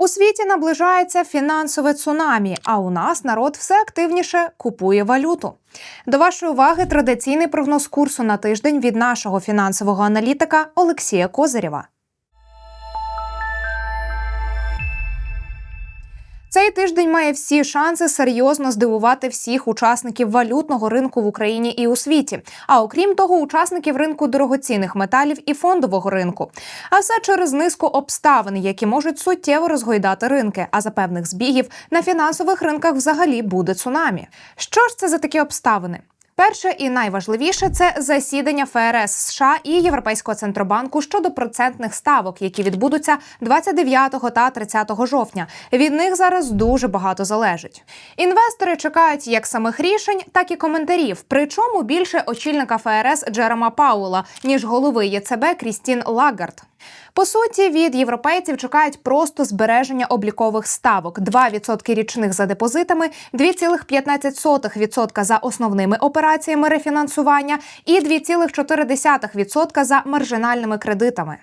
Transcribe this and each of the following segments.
У світі наближається фінансове цунамі, а у нас народ все активніше купує валюту. До вашої уваги традиційний прогноз курсу на тиждень від нашого фінансового аналітика Олексія Козирєва. Цей тиждень має всі шанси серйозно здивувати всіх учасників валютного ринку в Україні і у світі. А окрім того, учасників ринку дорогоцінних металів і фондового ринку. А все через низку обставин, які можуть суттєво розгойдати ринки. А за певних збігів на фінансових ринках взагалі буде цунамі. Що ж це за такі обставини? Перше і найважливіше це засідання ФРС США і Європейського центробанку щодо процентних ставок, які відбудуться 29 та 30 жовтня. Від них зараз дуже багато залежить. Інвестори чекають як самих рішень, так і коментарів. Причому більше очільника ФРС Джерема Пауела, ніж голови ЄЦБ Крістін Лагард. По суті, від європейців чекають просто збереження облікових ставок: 2% річних за депозитами, 2,15% за основними операціями рефінансування і 2,4% за маржинальними кредитами.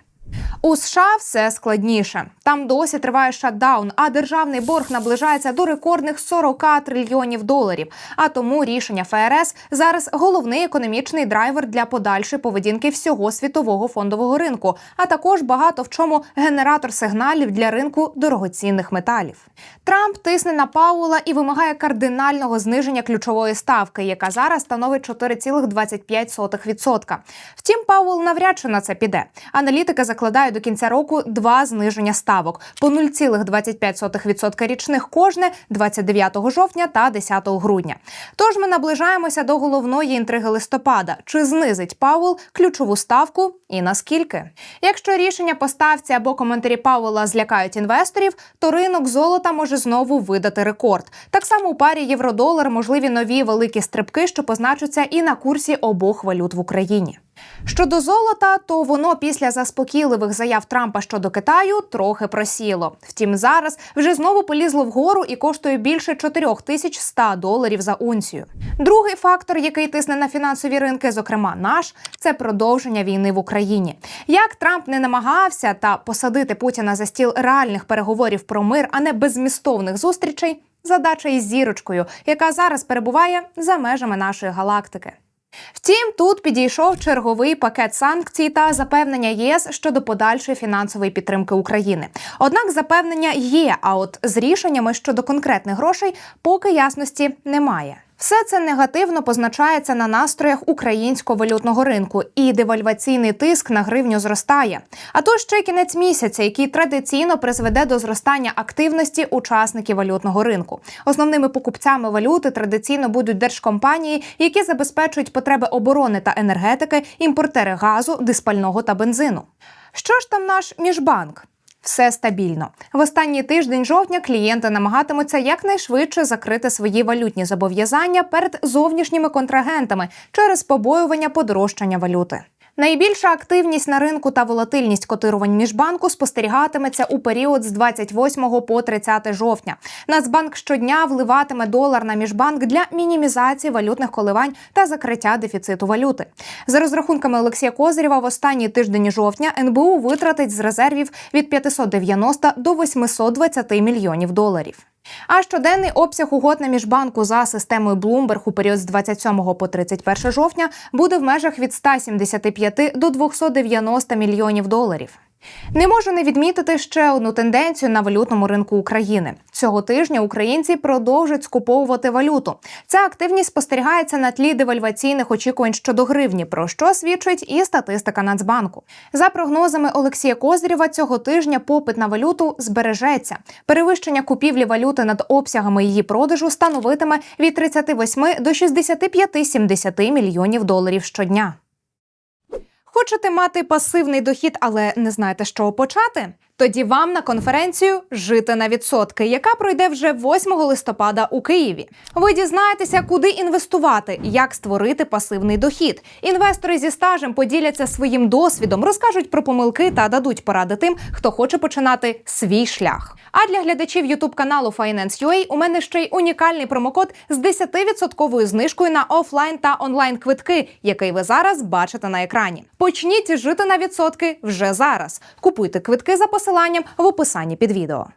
У США все складніше. Там досі триває шатдаун, а державний борг наближається до рекордних 40 трильйонів доларів. А тому рішення ФРС зараз головний економічний драйвер для подальшої поведінки всього світового фондового ринку, а також багато в чому генератор сигналів для ринку дорогоцінних металів. Трамп тисне на Паула і вимагає кардинального зниження ключової ставки, яка зараз становить 4,25%. Втім, Пауел навряд чи на це піде. Аналітики закладають до кінця року два зниження ставок по 0,25% річних кожне 29 жовтня та 10 грудня. Тож ми наближаємося до головної інтриги листопада: чи знизить Пауел ключову ставку і наскільки? Якщо рішення по ставці або коментарі Пауела злякають інвесторів, то ринок золота може знову видати рекорд. Так само у парі євро-долар можливі нові великі стрибки, що позначаться і на курсі обох валют в Україні. Щодо золота, то воно після заспокійливих заяв Трампа щодо Китаю трохи просіло. Втім, зараз вже знову полізло вгору і коштує більше 4100 доларів за унцію. Другий фактор, який тисне на фінансові ринки, зокрема наш, це продовження війни в Україні. Як Трамп не намагався та посадити Путіна за стіл реальних переговорів про мир, а не беззмістовних зустрічей, задача із зірочкою, яка зараз перебуває за межами нашої галактики. Втім, тут підійшов черговий пакет санкцій та запевнення ЄС щодо подальшої фінансової підтримки України. Однак запевнення є. А от з рішеннями щодо конкретних грошей поки ясності немає. Все це негативно позначається на настроях українського валютного ринку, і девальваційний тиск на гривню зростає. А то ще кінець місяця, який традиційно призведе до зростання активності учасників валютного ринку. Основними покупцями валюти традиційно будуть держкомпанії, які забезпечують потреби оборони та енергетики, імпортери газу, диспального та бензину. Що ж там наш міжбанк? Все стабільно. В останній тиждень жовтня клієнти намагатимуться якнайшвидше закрити свої валютні зобов'язання перед зовнішніми контрагентами через побоювання подорожчання валюти. Найбільша активність на ринку та волатильність котирувань міжбанку спостерігатиметься у період з 28 по 30 жовтня. Нацбанк щодня вливатиме долар на міжбанк для мінімізації валютних коливань та закриття дефіциту валюти. За розрахунками Олексія Козирєва, в останній тиждень жовтня НБУ витратить з резервів від 590 до 820 мільйонів доларів. А щоденний обсяг угод на міжбанку за системою Bloomberg у період з 27 по 31 жовтня буде в межах від 175 до 290 мільйонів доларів. Не можу не відмітити ще одну тенденцію на валютному ринку України. Цього тижня українці продовжують скуповувати валюту. Ця активність спостерігається на тлі девальваційних очікувань щодо гривні, про що свідчить і статистика Нацбанку. За прогнозами Олексія Козирєва, цього тижня попит на валюту збережеться. Перевищення купівлі валюти над обсягами її продажу становитиме від 38 до 65-70 мільйонів доларів щодня. Хочете мати пасивний дохід, але не знаєте, з чого почати? Тоді вам на конференцію Жити на відсотки, яка пройде вже 8 листопада у Києві. Ви дізнаєтеся, куди інвестувати, як створити пасивний дохід. Інвестори зі стажем поділяться своїм досвідом, розкажуть про помилки та дадуть поради тим, хто хоче починати свій шлях. А для глядачів Ютуб каналу Finance.ua у мене ще й унікальний промокод з 10% знижкою на офлайн та онлайн квитки, який ви зараз бачите на екрані. Почніть жити на відсотки вже зараз. Купуйте квитки за посиланням в описанні під відео.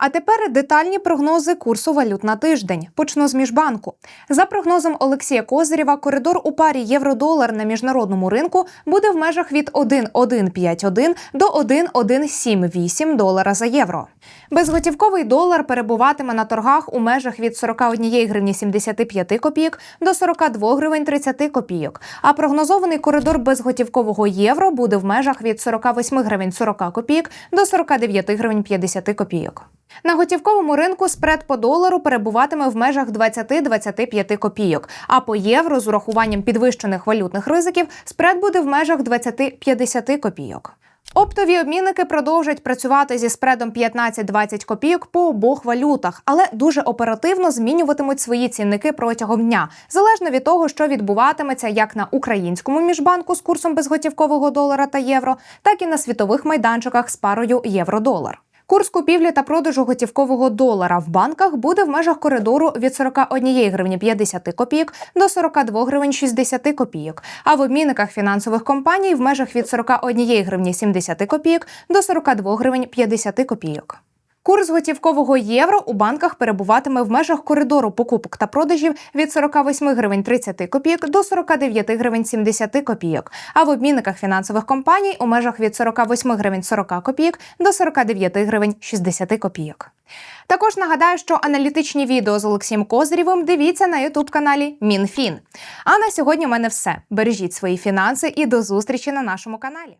А тепер детальні прогнози курсу валют на тиждень. Почну з міжбанку. За прогнозом Олексія Козирєва, коридор у парі євро-долар на міжнародному ринку буде в межах від 1,151 до 1,178 долара за євро. Безготівковий долар перебуватиме на торгах у межах від 41 гривні 75 копійок до 42 гривень 30 копійок. А прогнозований коридор безготівкового євро буде в межах від 48 гривень 40 копійок до 49 гривень 50 копійок. На готівковому ринку спред по долару перебуватиме в межах 20-25 копійок, а по євро з урахуванням підвищених валютних ризиків спред буде в межах 20-50 копійок. Оптові обмінники продовжать працювати зі спредом 15-20 копійок по обох валютах, але дуже оперативно змінюватимуть свої цінники протягом дня, залежно від того, що відбуватиметься як на українському міжбанку з курсом безготівкового долара та євро, так і на світових майданчиках з парою євро-долар. Курс купівлі та продажу готівкового долара в банках буде в межах коридору від 41 гривні 50 копійок до 42 гривень 60 копійок, а в обмінниках фінансових компаній в межах від 41 гривні 70 копійок до 42 гривень 50 копійок. Курс готівкового євро у банках перебуватиме в межах коридору покупок та продажів від 48 гривень 30 копійок до 49 гривень 70 копійок, а в обмінниках фінансових компаній у межах від 48 гривень 40 копійок до 49 гривень 60 копійок. Також нагадаю, що аналітичні відео з Олексієм Козирєвим дивіться на ютуб каналі Мінфін. А на сьогодні в мене все. Бережіть свої фінанси і до зустрічі на нашому каналі.